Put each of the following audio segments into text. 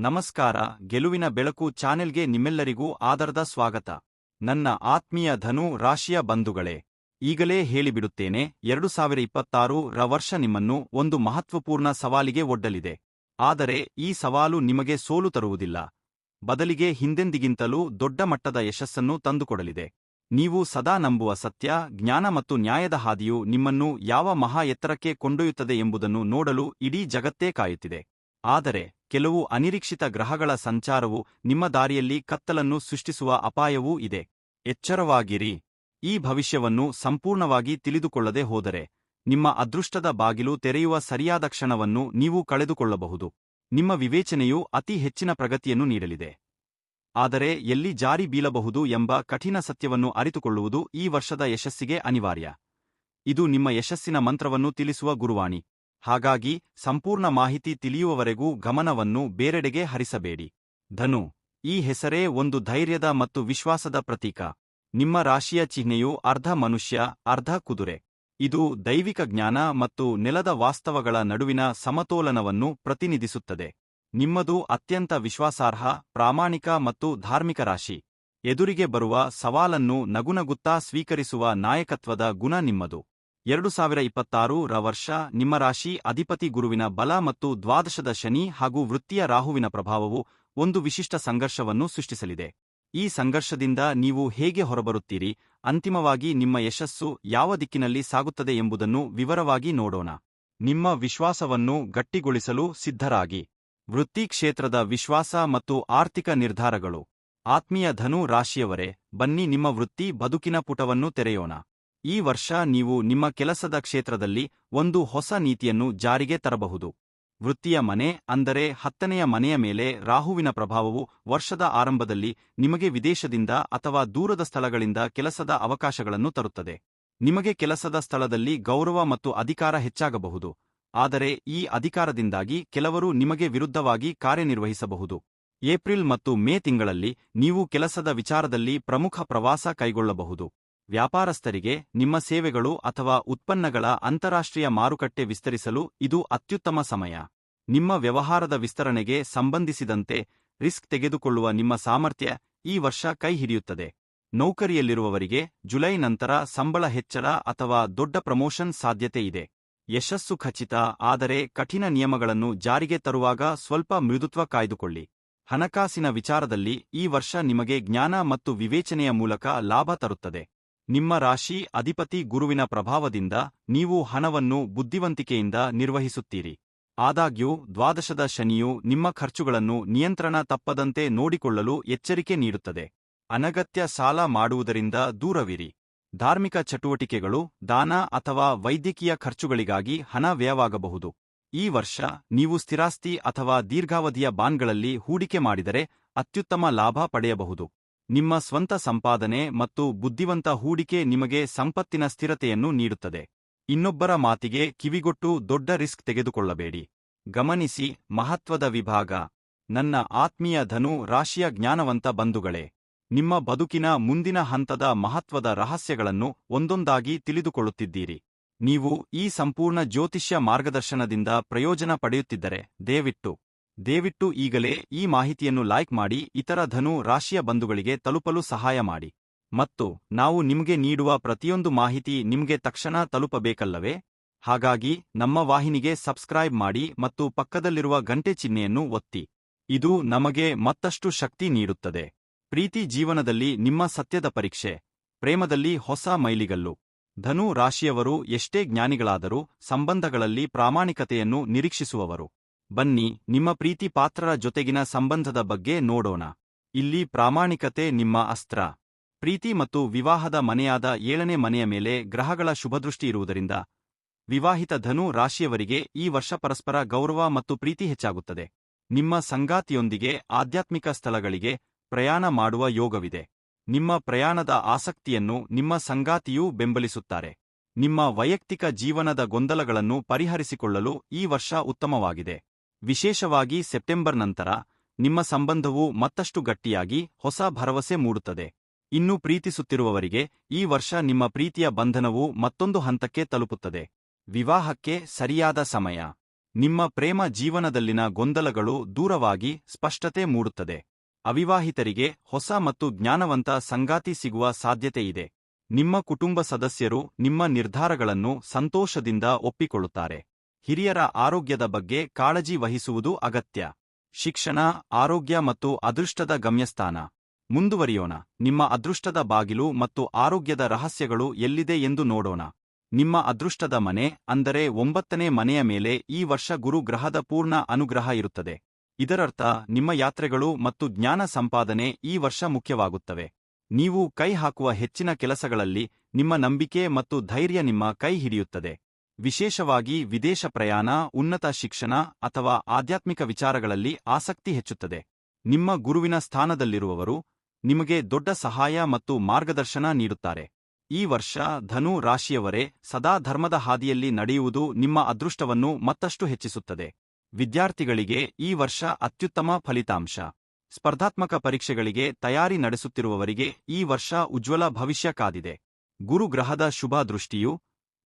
ನಮಸ್ಕಾರ, ಗೆಲುವಿನ ಬೆಳಕು ಚಾನೆಲ್ಗೆ ನಿಮ್ಮೆಲ್ಲರಿಗೂ ಆದರದ ಸ್ವಾಗತ. ನನ್ನ ಆತ್ಮೀಯ ಧನು ರಾಶಿಯ ಬಂಧುಗಳೇ, ಈಗಲೇ ಹೇಳಿಬಿಡುತ್ತೇನೆ, ಎರಡು ಸಾವಿರ ಇಪ್ಪತ್ತಾರು ರ ವರ್ಷ ನಿಮ್ಮನ್ನು ಒಂದು ಮಹತ್ವಪೂರ್ಣ ಸವಾಲಿಗೆ ಒಡ್ಡಲಿದೆ. ಆದರೆ ಈ ಸವಾಲು ನಿಮಗೆ ಸೋಲು ತರುವುದಿಲ್ಲ. ಬದಲಿಗೆ ಹಿಂದೆಂದಿಗಿಂತಲೂ ದೊಡ್ಡ ಮಟ್ಟದ ಯಶಸ್ಸನ್ನು ತಂದುಕೊಡಲಿದೆ. ನೀವು ಸದಾ ನಂಬುವ ಸತ್ಯ, ಜ್ಞಾನ ಮತ್ತು ನ್ಯಾಯದ ಹಾದಿಯು ನಿಮ್ಮನ್ನು ಯಾವ ಮಹಾ ಎತ್ತರಕ್ಕೆ ಕೊಂಡೊಯ್ಯುತ್ತದೆ ಎಂಬುದನ್ನು ನೋಡಲು ಇಡೀ ಜಗತ್ತೇ ಕಾಯುತ್ತಿದೆ. ಆದರೆ ಕೆಲವು ಅನಿರೀಕ್ಷಿತ ಗ್ರಹಗಳ ಸಂಚಾರವು ನಿಮ್ಮ ದಾರಿಯಲ್ಲಿ ಕತ್ತಲನ್ನು ಸೃಷ್ಟಿಸುವ ಅಪಾಯವೂ ಇದೆ. ಎಚ್ಚರವಾಗಿರಿ. ಈ ಭವಿಷ್ಯವನ್ನು ಸಂಪೂರ್ಣವಾಗಿ ತಿಳಿದುಕೊಳ್ಳದೆ ಹೋದರೆ ನಿಮ್ಮ ಅದೃಷ್ಟದ ಬಾಗಿಲು ತೆರೆಯುವ ಸರಿಯಾದ ಕ್ಷಣವನ್ನು ನೀವು ಕಳೆದುಕೊಳ್ಳಬಹುದು. ನಿಮ್ಮ ವಿವೇಚನೆಯು ಅತಿ ಹೆಚ್ಚಿನ ಪ್ರಗತಿಯನ್ನು ನೀಡಲಿದೆ. ಆದರೆ ಎಲ್ಲಿ ಜಾರಿ ಬೀಳಬಹುದು ಎಂಬ ಕಠಿಣ ಸತ್ಯವನ್ನು ಅರಿತುಕೊಳ್ಳುವುದು ಈ ವರ್ಷದ ಯಶಸ್ಸಿಗೆ ಅನಿವಾರ್ಯ. ಇದು ನಿಮ್ಮ ಯಶಸ್ಸಿನ ಮಂತ್ರವನ್ನು ತಿಳಿಸುವ ಗುರುವಾಣಿ. ಹಾಗಾಗಿ ಸಂಪೂರ್ಣ ಮಾಹಿತಿ ತಿಳಿಯುವವರೆಗೂ ಗಮನವನ್ನು ಬೇರೆಡೆಗೆ ಹರಿಸಬೇಡಿ. ಧನು, ಈ ಹೆಸರೇ ಒಂದು ಧೈರ್ಯದ ಮತ್ತು ವಿಶ್ವಾಸದ ಪ್ರತೀಕ. ನಿಮ್ಮ ರಾಶಿಯ ಚಿಹ್ನೆಯು ಅರ್ಧ ಮನುಷ್ಯ, ಅರ್ಧ ಕುದುರೆ. ಇದು ದೈವಿಕ ಜ್ಞಾನ ಮತ್ತು ನೆಲದ ವಾಸ್ತವಗಳ ನಡುವಿನ ಸಮತೋಲನವನ್ನು ಪ್ರತಿನಿಧಿಸುತ್ತದೆ. ನಿಮ್ಮದು ಅತ್ಯಂತ ವಿಶ್ವಾಸಾರ್ಹ, ಪ್ರಾಮಾಣಿಕ ಮತ್ತು ಧಾರ್ಮಿಕ ರಾಶಿ. ಎದುರಿಗೆ ಬರುವ ಸವಾಲನ್ನು ನಗುನಗುತ್ತಾ ಸ್ವೀಕರಿಸುವ ನಾಯಕತ್ವದ ಗುಣ ನಿಮ್ಮದು. ಎರಡು ಸಾವಿರ ಇಪ್ಪತ್ತಾರು ರ ವರ್ಷ ನಿಮ್ಮ ರಾಶಿ ಅಧಿಪತಿ ಗುರುವಿನ ಬಲ ಮತ್ತು ದ್ವಾದಶದ ಶನಿ ಹಾಗೂ ವೃತ್ತಿಯ ರಾಹುವಿನ ಪ್ರಭಾವವು ಒಂದು ವಿಶಿಷ್ಟ ಸಂಘರ್ಷವನ್ನು ಸೃಷ್ಟಿಸಲಿದೆ. ಈ ಸಂಘರ್ಷದಿಂದ ನೀವು ಹೇಗೆ ಹೊರಬರುತ್ತೀರಿ? ಅಂತಿಮವಾಗಿ ನಿಮ್ಮ ಯಶಸ್ಸು ಯಾವ ದಿಕ್ಕಿನಲ್ಲಿ ಸಾಗುತ್ತದೆ ಎಂಬುದನ್ನು ವಿವರವಾಗಿ ನೋಡೋಣ. ನಿಮ್ಮ ವಿಶ್ವಾಸವನ್ನು ಗಟ್ಟಿಗೊಳಿಸಲು ಸಿದ್ಧರಾಗಿ. ವೃತ್ತಿ ಕ್ಷೇತ್ರದ ವಿಶ್ವಾಸ ಮತ್ತು ಆರ್ಥಿಕ ನಿರ್ಧಾರಗಳು. ಆತ್ಮೀಯ ಧನು ರಾಶಿಯವರೇ, ಬನ್ನಿ ನಿಮ್ಮ ವೃತ್ತಿ ಬದುಕಿನ ಪುಟವನ್ನು ತೆರೆಯೋಣ. ಈ ವರ್ಷ ನೀವು ನಿಮ್ಮ ಕೆಲಸದ ಕ್ಷೇತ್ರದಲ್ಲಿ ಒಂದು ಹೊಸ ನೀತಿಯನ್ನು ಜಾರಿಗೆ ತರಬಹುದು. ವೃತ್ತಿಯ ಮನೆ ಅಂದರೆ ಹತ್ತನೆಯ ಮನೆಯ ಮೇಲೆ ರಾಹುವಿನ ಪ್ರಭಾವವು ವರ್ಷದ ಆರಂಭದಲ್ಲಿ ನಿಮಗೆ ವಿದೇಶದಿಂದ ಅಥವಾ ದೂರದ ಸ್ಥಳಗಳಿಂದ ಕೆಲಸದ ಅವಕಾಶಗಳನ್ನು ತರುತ್ತದೆ. ನಿಮಗೆ ಕೆಲಸದ ಸ್ಥಳದಲ್ಲಿ ಗೌರವ ಮತ್ತು ಅಧಿಕಾರ ಹೆಚ್ಚಾಗಬಹುದು. ಆದರೆ ಈ ಅಧಿಕಾರದಿಂದಾಗಿ ಕೆಲವರು ನಿಮಗೆ ವಿರುದ್ಧವಾಗಿ ಕಾರ್ಯನಿರ್ವಹಿಸಬಹುದು. ಏಪ್ರಿಲ್ ಮತ್ತು ಮೇ ತಿಂಗಳಲ್ಲಿ ನೀವು ಕೆಲಸದ ವಿಚಾರದಲ್ಲಿ ಪ್ರಮುಖ ಪ್ರವಾಸ ಕೈಗೊಳ್ಳಬಹುದು. ವ್ಯಾಪಾರಸ್ಥರಿಗೆ ನಿಮ್ಮ ಸೇವೆಗಳು ಅಥವಾ ಉತ್ಪನ್ನಗಳ ಅಂತಾರಾಷ್ಟ್ರೀಯ ಮಾರುಕಟ್ಟೆ ವಿಸ್ತರಿಸಲು ಇದು ಅತ್ಯುತ್ತಮ ಸಮಯ. ನಿಮ್ಮ ವ್ಯವಹಾರದ ವಿಸ್ತರಣೆಗೆ ಸಂಬಂಧಿಸಿದಂತೆ ರಿಸ್ಕ್ ತೆಗೆದುಕೊಳ್ಳುವ ನಿಮ್ಮ ಸಾಮರ್ಥ್ಯ ಈ ವರ್ಷ ಕೈ ಹಿಡಿಯುತ್ತದೆ. ನೌಕರಿಯಲ್ಲಿರುವವರಿಗೆ ಜುಲೈ ನಂತರ ಸಂಬಳ ಹೆಚ್ಚಳ ಅಥವಾ ದೊಡ್ಡ ಪ್ರಮೋಷನ್ ಸಾಧ್ಯತೆ ಇದೆ. ಯಶಸ್ಸು ಖಚಿತ, ಆದರೆ ಕಠಿಣ ನಿಯಮಗಳನ್ನು ಜಾರಿಗೆ ತರುವಾಗ ಸ್ವಲ್ಪ ಮೃದುತ್ವ ಕಾಯ್ದುಕೊಳ್ಳಿ. ಹಣಕಾಸಿನ ವಿಚಾರದಲ್ಲಿ ಈ ವರ್ಷ ನಿಮಗೆ ಜ್ಞಾನ ಮತ್ತು ವಿವೇಚನೆಯ ಮೂಲಕ ಲಾಭ ತರುತ್ತದೆ. ನಿಮ್ಮ ರಾಶಿ ಅಧಿಪತಿ ಗುರುವಿನ ಪ್ರಭಾವದಿಂದ ನೀವು ಹಣವನ್ನು ಬುದ್ಧಿವಂತಿಕೆಯಿಂದ ನಿರ್ವಹಿಸುತ್ತೀರಿ. ಆದಾಗ್ಯೂ, ದ್ವಾದಶದ ಶನಿಯು ನಿಮ್ಮ ಖರ್ಚುಗಳನ್ನು ನಿಯಂತ್ರಣ ತಪ್ಪದಂತೆ ನೋಡಿಕೊಳ್ಳಲು ಎಚ್ಚರಿಕೆ ನೀಡುತ್ತದೆ. ಅನಗತ್ಯ ಸಾಲ ಮಾಡುವುದರಿಂದ ದೂರವಿರಿ. ಧಾರ್ಮಿಕ ಚಟುವಟಿಕೆಗಳು, ದಾನ ಅಥವಾ ವೈದ್ಯಕೀಯ ಖರ್ಚುಗಳಿಗಾಗಿ ಹಣ ವ್ಯಯವಾಗಬಹುದು. ಈ ವರ್ಷ ನೀವು ಸ್ಥಿರಾಸ್ತಿ ಅಥವಾ ದೀರ್ಘಾವಧಿಯ ಬಾನ್ಗಳಲ್ಲಿ ಹೂಡಿಕೆ ಮಾಡಿದರೆ ಅತ್ಯುತ್ತಮ ಲಾಭ ಪಡೆಯಬಹುದು. ನಿಮ್ಮ ಸ್ವಂತ ಸಂಪಾದನೆ ಮತ್ತು ಬುದ್ಧಿವಂತ ಹೂಡಿಕೆ ನಿಮಗೆ ಸಂಪತ್ತಿನ ಸ್ಥಿರತೆಯನ್ನು ನೀಡುತ್ತದೆ. ಇನ್ನೊಬ್ಬರ ಮಾತಿಗೆ ಕಿವಿಗೊಟ್ಟು ದೊಡ್ಡ ರಿಸ್ಕ್ ತೆಗೆದುಕೊಳ್ಳಬೇಡಿ. ಗಮನಿಸಿ, ಮಹತ್ವದ ವಿಭಾಗ. ನನ್ನ ಆತ್ಮೀಯ ಧನು, ರಾಶಿಯ ಜ್ಞಾನವಂತ ಬಂಧುಗಳೇ, ನಿಮ್ಮ ಬದುಕಿನ ಮುಂದಿನ ಹಂತದ ಮಹತ್ವದ ರಹಸ್ಯಗಳನ್ನು ಒಂದೊಂದಾಗಿ ತಿಳಿದುಕೊಳ್ಳುತ್ತಿದ್ದೀರಿ. ನೀವು ಈ ಸಂಪೂರ್ಣ ಜ್ಯೋತಿಷ್ಯ ಮಾರ್ಗದರ್ಶನದಿಂದ ಪ್ರಯೋಜನ ಪಡೆಯುತ್ತಿದ್ದರೆ, ದಯವಿಟ್ಟು ದಯವಿಟ್ಟು ಈಗಲೇ ಈ ಮಾಹಿತಿಯನ್ನು ಲೈಕ್ ಮಾಡಿ, ಇತರ ಧನು ರಾಶಿಯ ಬಂಧುಗಳಿಗೆ ತಲುಪಲು ಸಹಾಯ ಮಾಡಿ. ಮತ್ತು ನಾವು ನಿಮಗೆ ನೀಡುವ ಪ್ರತಿಯೊಂದು ಮಾಹಿತಿ ನಿಮಗೆ ತಕ್ಷಣ ತಲುಪಬೇಕಲ್ಲವೇ? ಹಾಗಾಗಿ ನಮ್ಮ ವಾಹಿನಿಗೆ ಸಬ್ಸ್ಕ್ರೈಬ್ ಮಾಡಿ ಮತ್ತು ಪಕ್ಕದಲ್ಲಿರುವ ಗಂಟೆ ಚಿಹ್ನೆಯನ್ನು ಒತ್ತಿ. ಇದು ನಮಗೆ ಮತ್ತಷ್ಟು ಶಕ್ತಿ ನೀಡುತ್ತದೆ. ಪ್ರೀತಿ ಜೀವನದಲ್ಲಿ ನಿಮ್ಮ ಸತ್ಯದ ಪರೀಕ್ಷೆ. ಪ್ರೇಮದಲ್ಲಿ ಹೊಸ ಮೈಲಿಗಲ್ಲು. ಧನು ರಾಶಿಯವರು ಎಷ್ಟೇ ಜ್ಞಾನಿಗಳಾದರೂ ಸಂಬಂಧಗಳಲ್ಲಿ ಪ್ರಾಮಾಣಿಕತೆಯನ್ನು ನಿರೀಕ್ಷಿಸುವವರು. ಬನ್ನಿ, ನಿಮ್ಮ ಪ್ರೀತಿ ಪಾತ್ರರ ಜೊತೆಗಿನ ಸಂಬಂಧದ ಬಗ್ಗೆ ನೋಡೋಣ. ಇಲ್ಲಿ ಪ್ರಾಮಾಣಿಕತೆ ನಿಮ್ಮ ಅಸ್ತ್ರ. ಪ್ರೀತಿ ಮತ್ತು ವಿವಾಹದ ಮನೆಯಾದ ಏಳನೇ ಮನೆಯ ಮೇಲೆ ಗ್ರಹಗಳ ಶುಭದೃಷ್ಟಿ ಇರುವುದರಿಂದ, ವಿವಾಹಿತ ಧನು ರಾಶಿಯವರಿಗೆ ಈ ವರ್ಷ ಪರಸ್ಪರ ಗೌರವ ಮತ್ತು ಪ್ರೀತಿ ಹೆಚ್ಚಾಗುತ್ತದೆ. ನಿಮ್ಮ ಸಂಗಾತಿಯೊಂದಿಗೆ ಆಧ್ಯಾತ್ಮಿಕ ಸ್ಥಳಗಳಿಗೆ ಪ್ರಯಾಣ ಮಾಡುವ ಯೋಗವಿದೆ. ನಿಮ್ಮ ಪ್ರಯಾಣದ ಆಸಕ್ತಿಯನ್ನು ನಿಮ್ಮ ಸಂಗಾತಿಯೂ ಬೆಂಬಲಿಸುತ್ತಾರೆ. ನಿಮ್ಮ ವೈಯಕ್ತಿಕ ಜೀವನದ ಗೊಂದಲಗಳನ್ನು ಪರಿಹರಿಸಿಕೊಳ್ಳಲು ಈ ವರ್ಷ ಉತ್ತಮವಾಗಿದೆ. ವಿಶೇಷವಾಗಿ ಸೆಪ್ಟೆಂಬರ್ ನಂತರ, ನಿಮ್ಮ ಸಂಬಂಧವು ಮತ್ತಷ್ಟು ಗಟ್ಟಿಯಾಗಿ ಹೊಸ ಭರವಸೆ ಮೂಡುತ್ತದೆ. ಇನ್ನು ಪ್ರೀತಿಸುತ್ತಿರುವವರಿಗೆ ಈ ವರ್ಷ ನಿಮ್ಮ ಪ್ರೀತಿಯ ಬಂಧನವು ಮತ್ತೊಂದು ಹಂತಕ್ಕೆ ತಲುಪುತ್ತದೆ. ವಿವಾಹಕ್ಕೆ ಸರಿಯಾದ ಸಮಯ. ನಿಮ್ಮ ಪ್ರೇಮ ಜೀವನದಲ್ಲಿನ ಗೊಂದಲಗಳು ದೂರವಾಗಿ ಸ್ಪಷ್ಟತೆ ಮೂಡುತ್ತದೆ. ಅವಿವಾಹಿತರಿಗೆ ಹೊಸ ಮತ್ತು ಜ್ಞಾನವಂತ ಸಂಗಾತಿ ಸಿಗುವ ಸಾಧ್ಯತೆಯಿದೆ ನಿಮ್ಮ ಕುಟುಂಬ ಸದಸ್ಯರು ನಿಮ್ಮ ನಿರ್ಧಾರಗಳನ್ನು ಸಂತೋಷದಿಂದ ಒಪ್ಪಿಕೊಳ್ಳುತ್ತಾರೆ. ಹಿರಿಯರ ಆರೋಗ್ಯದ ಬಗ್ಗೆ ಕಾಳಜಿ ವಹಿಸುವುದು ಅಗತ್ಯ. ಶಿಕ್ಷಣ, ಆರೋಗ್ಯ ಮತ್ತು ಅದೃಷ್ಟದ ಗಮ್ಯಸ್ಥಾನ. ಮುಂದುವರಿಯೋಣ. ನಿಮ್ಮ ಅದೃಷ್ಟದ ಬಾಗಿಲು ಮತ್ತು ಆರೋಗ್ಯದ ರಹಸ್ಯಗಳು ಎಲ್ಲಿದೆ ಎಂದು ನೋಡೋಣ. ನಿಮ್ಮ ಅದೃಷ್ಟದ ಮನೆ, ಅಂದರೆ ಒಂಬತ್ತನೇ ಮನೆಯ ಮೇಲೆ ಈ ವರ್ಷ ಗುರು ಗ್ರಹದ ಪೂರ್ಣ ಅನುಗ್ರಹ ಇರುತ್ತದೆ. ಇದರರ್ಥ, ನಿಮ್ಮ ಯಾತ್ರೆಗಳು ಮತ್ತು ಜ್ಞಾನ ಸಂಪಾದನೆ ಈ ವರ್ಷ ಮುಖ್ಯವಾಗುತ್ತವೆ. ನೀವು ಕೈ ಹಾಕುವ ಹೆಚ್ಚಿನ ಕೆಲಸಗಳಲ್ಲಿ ನಿಮ್ಮ ನಂಬಿಕೆ ಮತ್ತು ಧೈರ್ಯ ನಿಮ್ಮ ಕೈ ಹಿಡಿಯುತ್ತದೆ. ವಿಶೇಷವಾಗಿ ವಿದೇಶ ಪ್ರಯಾಣ, ಉನ್ನತ ಶಿಕ್ಷಣ ಅಥವಾ ಆಧ್ಯಾತ್ಮಿಕ ವಿಚಾರಗಳಲ್ಲಿ ಆಸಕ್ತಿ ಹೆಚ್ಚುತ್ತದೆ. ನಿಮ್ಮ ಗುರುವಿನ ಸ್ಥಾನದಲ್ಲಿರುವವರು ನಿಮಗೆ ದೊಡ್ಡ ಸಹಾಯ ಮತ್ತು ಮಾರ್ಗದರ್ಶನ ನೀಡುತ್ತಾರೆ. ಈ ವರ್ಷ ಧನು ರಾಶಿಯವರೇ ಸದಾ ಧರ್ಮದ ಹಾದಿಯಲ್ಲಿ ನಡೆಯುವುದು ನಿಮ್ಮ ಅದೃಷ್ಟವನ್ನು ಮತ್ತಷ್ಟು ಹೆಚ್ಚಿಸುತ್ತದೆ. ವಿದ್ಯಾರ್ಥಿಗಳಿಗೆ ಈ ವರ್ಷ ಅತ್ಯುತ್ತಮ ಫಲಿತಾಂಶ. ಸ್ಪರ್ಧಾತ್ಮಕ ಪರೀಕ್ಷೆಗಳಿಗೆ ತಯಾರಿ ನಡೆಸುತ್ತಿರುವವರಿಗೆ ಈ ವರ್ಷ ಉಜ್ವಲ ಭವಿಷ್ಯ ಕಾದಿದೆ. ಗುರುಗ್ರಹದ ಶುಭ ದೃಷ್ಟಿಯು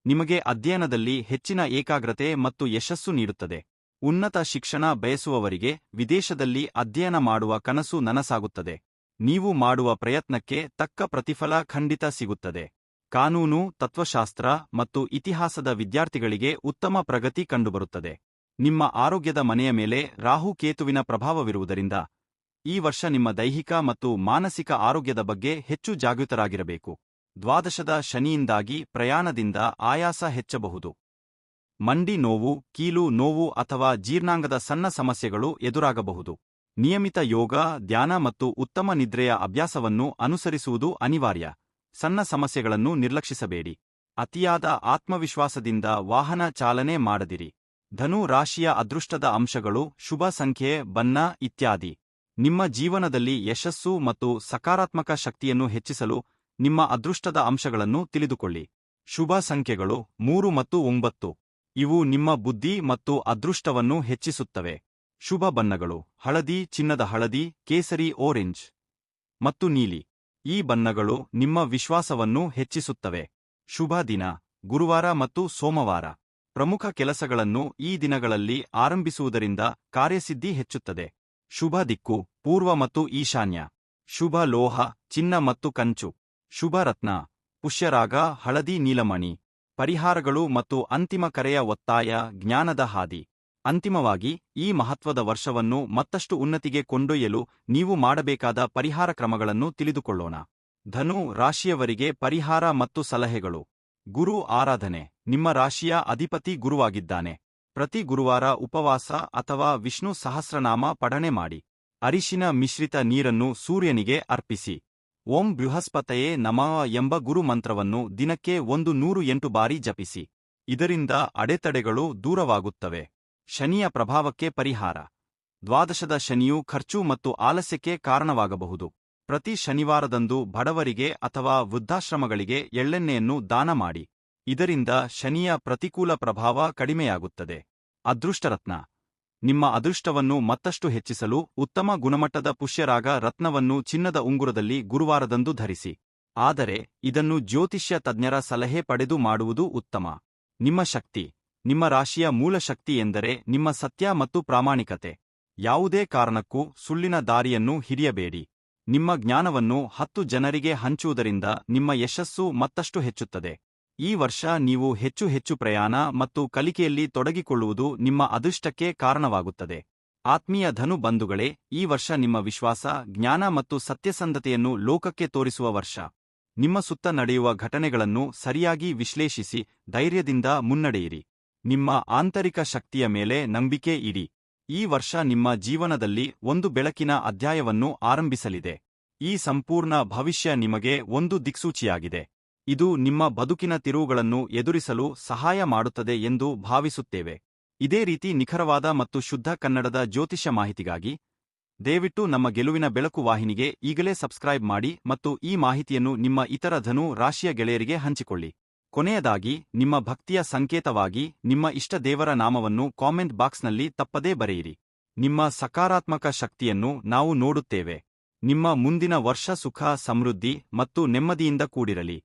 ನಿಮಗೆ ಅಧ್ಯಯನದಲ್ಲಿ ಹೆಚ್ಚಿನ ಏಕಾಗ್ರತೆ ಮತ್ತು ಯಶಸ್ಸು ನೀಡುತ್ತದೆ. ಉನ್ನತ ಶಿಕ್ಷಣ ಬಯಸುವವರಿಗೆ ವಿದೇಶದಲ್ಲಿ ಅಧ್ಯಯನ ಮಾಡುವ ಕನಸು ನನಸಾಗುತ್ತದೆ. ನೀವು ಮಾಡುವ ಪ್ರಯತ್ನಕ್ಕೆ ತಕ್ಕ ಪ್ರತಿಫಲ ಖಂಡಿತ ಸಿಗುತ್ತದೆ. ಕಾನೂನು, ತತ್ವಶಾಸ್ತ್ರ ಮತ್ತು ಇತಿಹಾಸದ ವಿದ್ಯಾರ್ಥಿಗಳಿಗೆ ಉತ್ತಮ ಪ್ರಗತಿ ಕಂಡುಬರುತ್ತದೆ. ನಿಮ್ಮ ಆರೋಗ್ಯದ ಮನೆಯ ಮೇಲೆ ರಾಹು ಕೇತುವಿನ ಪ್ರಭಾವವಿರುವುದರಿಂದ ಈ ವರ್ಷ ನಿಮ್ಮ ದೈಹಿಕ ಮತ್ತು ಮಾನಸಿಕ ಆರೋಗ್ಯದ ಬಗ್ಗೆ ಹೆಚ್ಚು ಜಾಗೃತರಾಗಿರಬೇಕು. ದ್ವಾದಶದ ಶನಿಯಿಂದಾಗಿ ಪ್ರಯಾಣದಿಂದ ಆಯಾಸ ಹೆಚ್ಚಬಹುದು. ಮಂಡಿ ನೋವು, ಕೀಲು ನೋವು ಅಥವಾ ಜೀರ್ಣಾಂಗದ ಸಣ್ಣ ಸಮಸ್ಯೆಗಳು ಎದುರಾಗಬಹುದು. ನಿಯಮಿತ ಯೋಗ, ಧ್ಯಾನ ಮತ್ತು ಉತ್ತಮ ನಿದ್ರೆಯ ಅಭ್ಯಾಸವನ್ನು ಅನುಸರಿಸುವುದು ಅನಿವಾರ್ಯ. ಸಣ್ಣ ಸಮಸ್ಯೆಗಳನ್ನು ನಿರ್ಲಕ್ಷಿಸಬೇಡಿ. ಅತಿಯಾದ ಆತ್ಮವಿಶ್ವಾಸದಿಂದ ವಾಹನ ಚಾಲನೆ ಮಾಡದಿರಿ. ಧನು ರಾಶಿಯ ಅದೃಷ್ಟದ ಅಂಶಗಳು, ಶುಭ ಸಂಖ್ಯೆ ಬನ್ನ ಇತ್ಯಾದಿ. ನಿಮ್ಮ ಜೀವನದಲ್ಲಿ ಯಶಸ್ಸು ಮತ್ತು ಸಕಾರಾತ್ಮಕ ಶಕ್ತಿಯನ್ನು ಹೆಚ್ಚಿಸಲು ನಿಮ್ಮ ಅದೃಷ್ಟದ ಅಂಶಗಳನ್ನು ತಿಳಿದುಕೊಳ್ಳಿ. ಶುಭ ಸಂಖ್ಯೆಗಳು ಮೂರು ಮತ್ತು ಒಂಬತ್ತು. ಇವು ನಿಮ್ಮ ಬುದ್ಧಿ ಮತ್ತು ಅದೃಷ್ಟವನ್ನು ಹೆಚ್ಚಿಸುತ್ತವೆ. ಶುಭ ಬಣ್ಣಗಳು ಹಳದಿ, ಚಿನ್ನದ ಹಳದಿ, ಕೇಸರಿ ಓರೆಂಜ್ ಮತ್ತು ನೀಲಿ. ಈ ಬಣ್ಣಗಳು ನಿಮ್ಮ ವಿಶ್ವಾಸವನ್ನು ಹೆಚ್ಚಿಸುತ್ತವೆ. ಶುಭ ದಿನ ಗುರುವಾರ ಮತ್ತು ಸೋಮವಾರ. ಪ್ರಮುಖ ಕೆಲಸಗಳನ್ನು ಈ ದಿನಗಳಲ್ಲಿ ಆರಂಭಿಸುವುದರಿಂದ ಕಾರ್ಯಸಿದ್ಧಿ ಹೆಚ್ಚುತ್ತದೆ. ಶುಭ ದಿಕ್ಕು ಪೂರ್ವ ಮತ್ತು ಈಶಾನ್ಯ. ಶುಭ ಲೋಹ, ಚಿನ್ನ ಮತ್ತು ಕಂಚು. ಶುಭ ರತ್ನ ಪುಷ್ಯರಾಗ, ಹಳದಿ ನೀಲಮಣಿ. ಪರಿಹಾರಗಳು ಮತ್ತು ಅಂತಿಮ ಕರೆಯ ಒತ್ತಾಯ, ಜ್ಞಾನದ ಹಾದಿ. ಅಂತಿಮವಾಗಿ, ಈ ಮಹತ್ವದ ವರ್ಷವನ್ನು ಮತ್ತಷ್ಟು ಉನ್ನತಿಗೆ ಕೊಂಡೊಯ್ಯಲು ನೀವು ಮಾಡಬೇಕಾದ ಪರಿಹಾರ ಕ್ರಮಗಳನ್ನು ತಿಳಿದುಕೊಳ್ಳೋಣ. ಧನು ರಾಶಿಯವರಿಗೆ ಪರಿಹಾರ ಮತ್ತು ಸಲಹೆಗಳು. ಗುರು ಆರಾಧನೆ. ನಿಮ್ಮ ರಾಶಿಯ ಅಧಿಪತಿ ಗುರುವಾಗಿದ್ದಾನೆ. ಪ್ರತಿ ಗುರುವಾರ ಉಪವಾಸ ಅಥವಾ ವಿಷ್ಣು ಸಹಸ್ರನಾಮ ಪಠಣೆ ಮಾಡಿ. ಅರಿಶಿನ ಮಿಶ್ರಿತ ನೀರನ್ನು ಸೂರ್ಯನಿಗೆ ಅರ್ಪಿಸಿ. ಓಂ ಬೃಹಸ್ಪತಯೇ ನಮಃ ಎಂಬ ಗುರು ಮಂತ್ರವನ್ನು ದಿನಕ್ಕೆ ಒಂದು ನೂರು ಎಂಟು ಬಾರಿ ಜಪಿಸಿ. ಇದರಿಂದ ಅಡೆತಡೆಗಳು ದೂರವಾಗುತ್ತವೆ. ಶನಿಯ ಪ್ರಭಾವಕ್ಕೆ ಪರಿಹಾರ. ದ್ವಾದಶದ ಶನಿಯು ಖರ್ಚು ಮತ್ತು ಆಲಸ್ಯಕ್ಕೆ ಕಾರಣವಾಗಬಹುದು. ಪ್ರತಿ ಶನಿವಾರದಂದು ಬಡವರಿಗೆ ಅಥವಾ ವೃದ್ಧಾಶ್ರಮಗಳಿಗೆ ಎಳ್ಳೆಣ್ಣೆಯನ್ನು ದಾನ ಮಾಡಿ. ಇದರಿಂದ ಶನಿಯ ಪ್ರತಿಕೂಲ ಪ್ರಭಾವ ಕಡಿಮೆಯಾಗುತ್ತದೆ. ಅದೃಷ್ಟರತ್ನ. ನಿಮ್ಮ ಅದೃಷ್ಟವನ್ನು ಮತ್ತಷ್ಟು ಹೆಚ್ಚಿಸಲು ಉತ್ತಮ ಗುಣಮಟ್ಟದ ಪುಷ್ಯರಾಗ ರತ್ನವನ್ನು ಚಿನ್ನದ ಉಂಗುರದಲ್ಲಿ ಗುರುವಾರದಂದು ಧರಿಸಿ. ಆದರೆ, ಇದನ್ನು ಜ್ಯೋತಿಷ್ಯ ತಜ್ಞರ ಸಲಹೆ ಪಡೆದು ಮಾಡುವುದು ಉತ್ತಮ. ನಿಮ್ಮ ಶಕ್ತಿ, ನಿಮ್ಮ ರಾಶಿಯ ಮೂಲ ಶಕ್ತಿ ಎಂದರೆ ನಿಮ್ಮ ಸತ್ಯ ಮತ್ತು ಪ್ರಾಮಾಣಿಕತೆ. ಯಾವುದೇ ಕಾರಣಕ್ಕೂ ಸುಳ್ಳಿನ ದಾರಿಯನ್ನು ಹಿಡಿಯಬೇಡಿ. ನಿಮ್ಮ ಜ್ಞಾನವನ್ನು ಹತ್ತು ಜನರಿಗೆ ಹಂಚುವುದರಿಂದ ನಿಮ್ಮ ಯಶಸ್ಸು ಮತ್ತಷ್ಟು ಹೆಚ್ಚುತ್ತದೆ. ಈ ವರ್ಷ ನೀವು ಹೆಚ್ಚು ಹೆಚ್ಚು ಪ್ರಯಾಣ ಮತ್ತು ಕಲಿಕೆಯಲ್ಲಿ ತೊಡಗಿಕೊಳ್ಳುವುದು ನಿಮ್ಮ ಅದೃಷ್ಟಕ್ಕೆ ಕಾರಣವಾಗುತ್ತದೆ. ಆತ್ಮೀಯ ಧನು ಬಂಧುಗಳೇ, ಈ ವರ್ಷ ನಿಮ್ಮ ವಿಶ್ವಾಸ, ಜ್ಞಾನ ಮತ್ತು ಸತ್ಯಸಂಧತೆಯನ್ನು ಲೋಕಕ್ಕೆ ತೋರಿಸುವ ವರ್ಷ. ನಿಮ್ಮ ಸುತ್ತ ನಡೆಯುವ ಘಟನೆಗಳನ್ನು ಸರಿಯಾಗಿ ವಿಶ್ಲೇಷಿಸಿ, ಧೈರ್ಯದಿಂದ ಮುನ್ನಡೆಯಿರಿ. ನಿಮ್ಮ ಆಂತರಿಕ ಶಕ್ತಿಯ ಮೇಲೆ ನಂಬಿಕೆ ಇಡಿ. ಈ ವರ್ಷ ನಿಮ್ಮ ಜೀವನದಲ್ಲಿ ಒಂದು ಬೆಳಕಿನ ಅಧ್ಯಾಯವನ್ನು ಆರಂಭಿಸಲಿದೆ. ಈ ಸಂಪೂರ್ಣ ಭವಿಷ್ಯ ನಿಮಗೆ ಒಂದು ದಿಕ್ಸೂಚಿಯಾಗಿದೆ. ಇದು ನಿಮ್ಮ ಬದುಕಿನ ತಿರುವುಗಳನ್ನು ಎದುರಿಸಲು ಸಹಾಯ ಮಾಡುತ್ತದೆ ಎಂದು ಭಾವಿಸುತ್ತೇವೆ. ಇದೇ ರೀತಿ ನಿಖರವಾದ ಮತ್ತು ಶುದ್ಧ ಕನ್ನಡದ ಜ್ಯೋತಿಷ್ಯ ಮಾಹಿತಿಗಾಗಿ ದಯವಿಟ್ಟು ನಮ್ಮ ಗೆಲುವಿನ ಬೆಳಕು ವಾಹಿನಿಗೆ ಈಗಲೇ ಸಬ್ಸ್ಕ್ರೈಬ್ ಮಾಡಿ ಮತ್ತು ಈ ಮಾಹಿತಿಯನ್ನು ನಿಮ್ಮ ಇತರ ಧನು ರಾಶಿಯ ಗೆಳೆಯರಿಗೆ ಹಂಚಿಕೊಳ್ಳಿ. ಕೊನೆಯದಾಗಿ, ನಿಮ್ಮ ಭಕ್ತಿಯ ಸಂಕೇತವಾಗಿ ನಿಮ್ಮ ಇಷ್ಟ ದೇವರ ನಾಮವನ್ನು ಕಾಮೆಂಟ್ ಬಾಕ್ಸ್ನಲ್ಲಿ ತಪ್ಪದೇ ಬರೆಯಿರಿ. ನಿಮ್ಮ ಸಕಾರಾತ್ಮಕ ಶಕ್ತಿಯನ್ನು ನಾವು ನೋಡುತ್ತೇವೆ. ನಿಮ್ಮ ಮುಂದಿನ ವರ್ಷ ಸುಖ, ಸಮೃದ್ಧಿ ಮತ್ತು ನೆಮ್ಮದಿಯಿಂದ ಕೂಡಿರಲಿ.